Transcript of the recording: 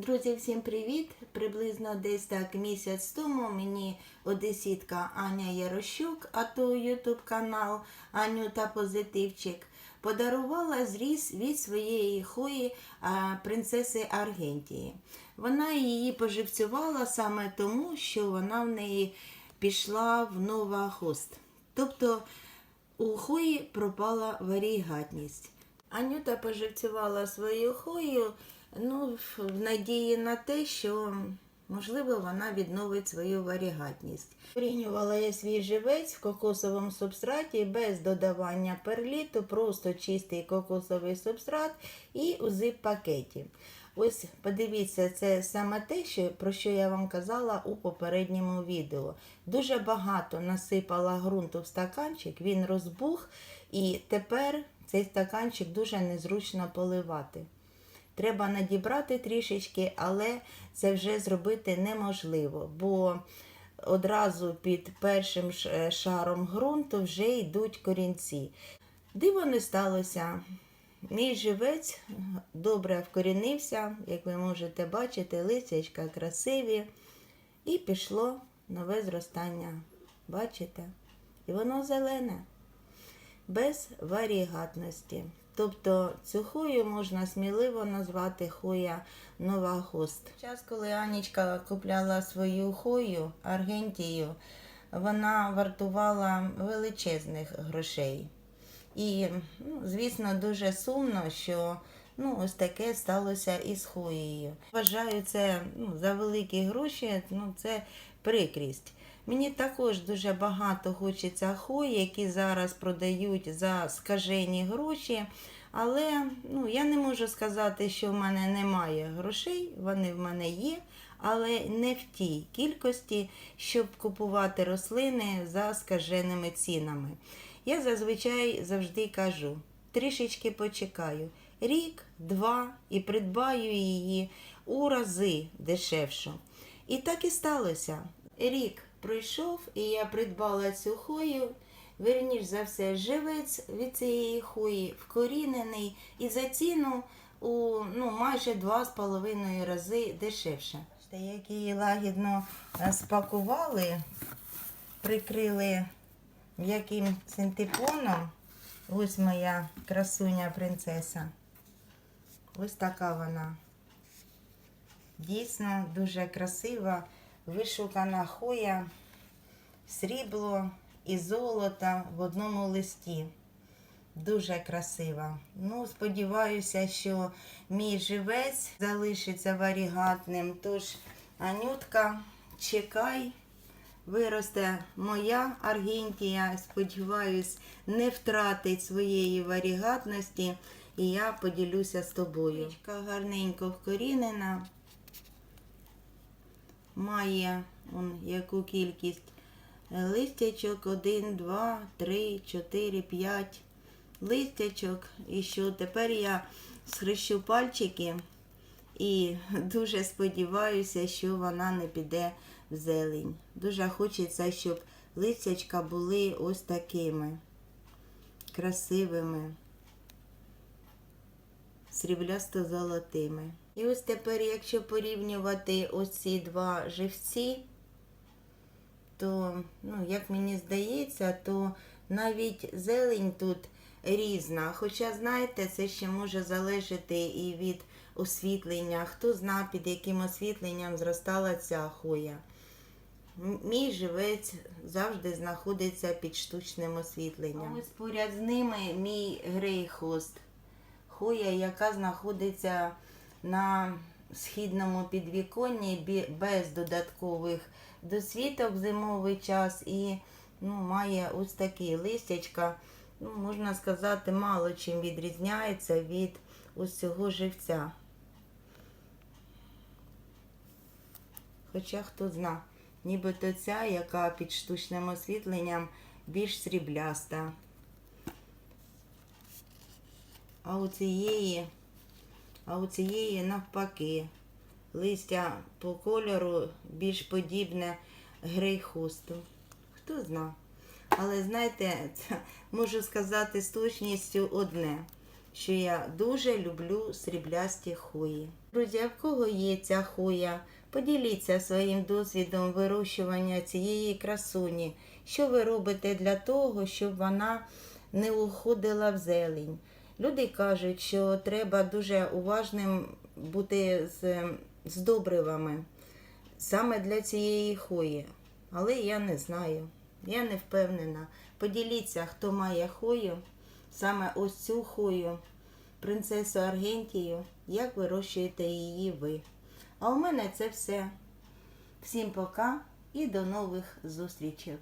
Друзі, всім привіт! Приблизно десь так місяць тому мені одесітка Аня Ярощук, а то ютуб канал Анюта Позитивчик, подарувала зріз від своєї хої принцеси Аргентії. Вона її поживцювала саме тому, що вона в неї пішла в нова хост. Тобто у хої пропала варігатність. Анюта поживцювала свою хою ну, в надії на те, що можливо вона відновить свою варігатність. Порівнювала я свій живець в кокосовому субстраті без додавання перліту, просто чистий кокосовий субстрат і у зип-пакеті. Ось подивіться, це саме те, що, про що я вам казала у попередньому відео. Дуже багато насипала ґрунту в стаканчик, він розбух, і тепер цей стаканчик дуже незручно поливати. Треба надібрати трішечки, але це вже зробити неможливо, бо одразу під першим е, шаром ґрунту вже йдуть корінці. Диво не сталося. Мій живець добре вкорінився, як ви можете бачити, листячка красиві. І пішло нове зростання. Бачите? І воно зелене, без варігатності. Тобто цю хою можна сміливо назвати хоя нова хост. Час, коли Анічка купляла свою хою Аргентію, вона вартувала величезних грошей. І, ну, звісно, дуже сумно, що ну, ось таке сталося із хоєю. Вважаю це ну, за великі гроші, ну, це прикрість. Мені також дуже багато хочеться хої, які зараз продають за скажені гроші. Але ну, я не можу сказати, що в мене немає грошей, вони в мене є, але не в тій кількості, щоб купувати рослини за скаженими цінами. Я зазвичай завжди кажу: трішечки почекаю, рік, два і придбаю її у рази дешевшу. І так і сталося. Рік пройшов, і я придбала цю хою. Вірніш за все, живець від цієї хої вкорінений і за ціну у ну, майже два з половиною рази дешевше. Як її лагідно спакували, прикрили м'яким синтепоном. Ось моя красуня принцеса. Ось така вона. Дійсно дуже красива, вишукана хоя, срібло і золота в одному листі. Дуже красива. Ну, сподіваюся, що мій живець залишиться варігатним. Тож, Анютка, чекай, виросте моя Аргентія. Сподіваюсь, не втратить своєї варігатності. І я поділюся з тобою. Гарненько вкорінена. Має он, яку кількість листячок 1, 2, 3, 4, 5 листячок. І що тепер я схрещу пальчики і дуже сподіваюся, що вона не піде в зелень. Дуже хочеться, щоб листячка були ось такими красивими, сріблясто-золотими. І ось тепер, якщо порівнювати ось ці два живці, то, ну, як мені здається, то навіть зелень тут різна. Хоча, знаєте, це ще може залежати і від освітлення. Хто зна, під яким освітленням зростала ця хоя. Мій живець завжди знаходиться під штучним освітленням. Ось поряд з ними мій грейхост. Хоя, яка знаходиться на східному підвіконні без додаткових досвіток в зимовий час і ну, має ось такі листячка, ну, можна сказати, мало чим відрізняється від ось цього живця. Хоча хто зна, нібито ця, яка під штучним освітленням більш срібляста. А у цієї, а у цієї навпаки, листя по кольору більш подібне грейхусту. Хто зна. Але знаєте, можу сказати з точністю одне. що я дуже люблю сріблясті хої. Друзі, а в кого є ця хуя? Поділіться своїм досвідом вирощування цієї красуні. Що ви робите для того, щоб вона не уходила в зелень? Люди кажуть, що треба дуже уважним бути з, з добривами саме для цієї хої. Але я не знаю, я не впевнена. Поділіться, хто має хою, саме ось цю хою, принцесу Аргентію, як вирощуєте її ви. А у мене це все. Всім пока і до нових зустрічей.